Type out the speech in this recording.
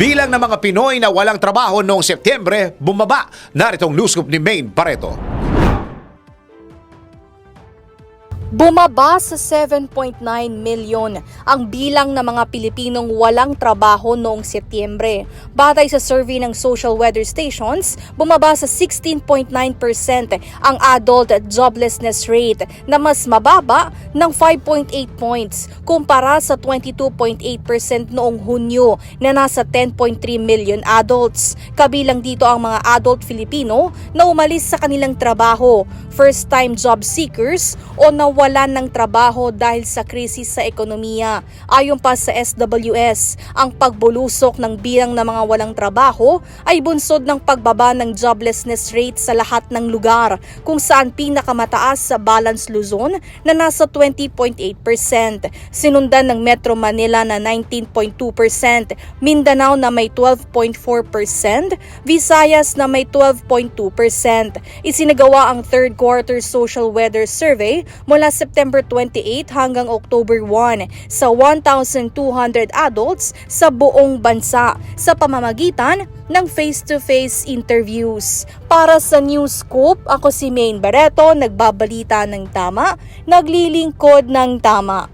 Bilang ng mga Pinoy na walang trabaho noong Setyembre, bumaba. Naritong news scoop ni Maine Pareto. Bumaba sa 7.9 milyon ang bilang ng mga Pilipinong walang trabaho noong Setyembre. Batay sa survey ng Social Weather Stations, bumaba sa 16.9% ang adult joblessness rate na mas mababa ng 5.8 points kumpara sa 22.8% noong Hunyo na nasa 10.3 million adults. Kabilang dito ang mga adult Filipino na umalis sa kanilang trabaho, first-time job seekers o nawalan ng trabaho dahil sa krisis sa ekonomiya. Ayon pa sa SWS, ang pagbulusok ng bilang ng mga walang trabaho ay bunsod ng pagbaba ng joblessness rate sa lahat ng lugar kung saan pinakamataas sa Balance Luzon na nasa 20.8%, sinundan ng Metro Manila na 19.2%, Mindanao na may 12.4%, Visayas na may 12.2%. Isinagawa ang third quarter social weather survey mula September 28 hanggang October 1 sa 1,200 adults sa buong bansa sa pamamagitan ng face-to-face interviews. Para sa News Scoop, ako si Maine Barreto, nagbabalita ng tama, naglilingkod ng tama.